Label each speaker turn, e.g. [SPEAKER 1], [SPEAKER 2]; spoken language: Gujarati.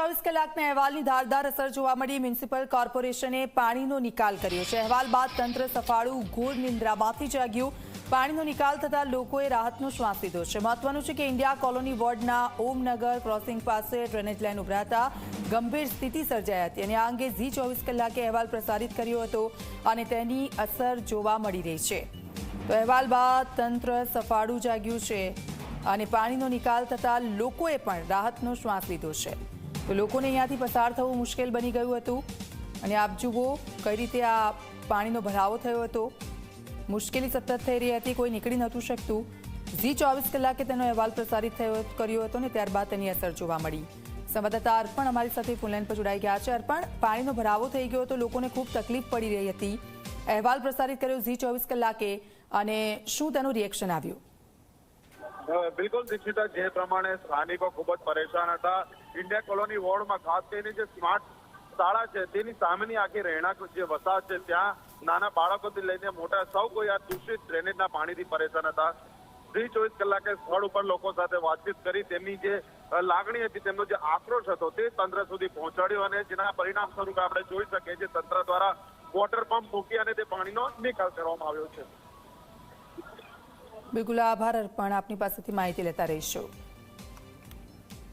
[SPEAKER 1] ચોવીસ કલાકના અહેવાલની ધારદાર અસર જોવા મળી. મ્યુનિસિપલ કોર્પોરેશને પાણીનો નિકાલ કર્યો છે. અહેવાલ બાદ તંત્ર સફાળું ઘોર નિંદ્રામાંથી જાગ્યું. પાણીનો નિકાલ થતાં લોકોએ રાહતનો શ્વાસ લીધો છે. મહત્વનું છે કે ઇન્ડિયા કોલોની વોર્ડના ઓમનગર ક્રોસિંગ પાસે ડ્રેનેજ લાઇન ઉભરાતા ગંભીર સ્થિતિ સર્જાઈ હતી અને આ અંગે ઝી ચોવીસ કલાકે અહેવાલ પ્રસારિત કર્યો હતો અને તેની અસર જોવા મળી રહી છે. અહેવાલ બાદ તંત્ર સફાળું જાગ્યું છે અને પાણીનો નિકાલ થતાં લોકોએ પણ રાહતનો શ્વાસ લીધો છે. તો લોકોને અહીંયાથી પસાર થવું મુશ્કેલ બની ગયું હતું. અને આપ જુઓ કઈ રીતે આ પાણીનો ભરાવો થયો હતો. મુશ્કેલી સતત થઈ રહી હતી, કોઈ નીકળી નહોતું શકતું. ઝી ચોવીસ કલાકે તેનો અહેવાલ પ્રસારિત થયો, કર્યો હતો ને ત્યારબાદ તેની અસર જોવા મળી. સંવાદદાતા અર્પણ અમારી સાથે ફોનલાઈન પર જોડાઈ ગયા છે. અર્પણ, પાણીનો ભરાવો થઈ ગયો તો લોકોને ખૂબ તકલીફ પડી રહી હતી. અહેવાલ પ્રસારિત કર્યો ઝી ચોવીસ કલાકે અને શું તેનું રિએક્શન આવ્યું?
[SPEAKER 2] બિલકુલ દીક્ષિતા, જે પ્રમાણે સ્થાનિકો ખૂબ જ પરેશાન હતા. ઇન્ડિયા કોલોની વોર્ડમાં, ખાસ કરીને જે સ્માર્ટ શાળા છે, તેની સામેની આખી રહેણાંક જે વસાહત છે, ત્યાં નાના બાળકોથી લઈને મોટા, સૌ કોઈ આ દૂષિત ડ્રેનેજના પાણીથી પરેશાન હતા. ત્રીસ ચોવીસ કલાકે સ્થળ ઉપર લોકો સાથે વાતચીત કરી, તેમની જે લાગણી હતી, તેમનો જે આક્રોશ હતો, તે તંત્ર સુધી પહોંચાડ્યો અને જેના પરિણામ સ્વરૂપે આપણે જોઈ શકીએ છીએ, તંત્ર દ્વારા વોટર પંપ મૂકી અને તે પાણીનો નિકાલ કરવામાં આવ્યો છે.
[SPEAKER 1] બિલકુલ આભાર અર્પણ. આપની પાસેથી માહિતી લેતા રહીશું.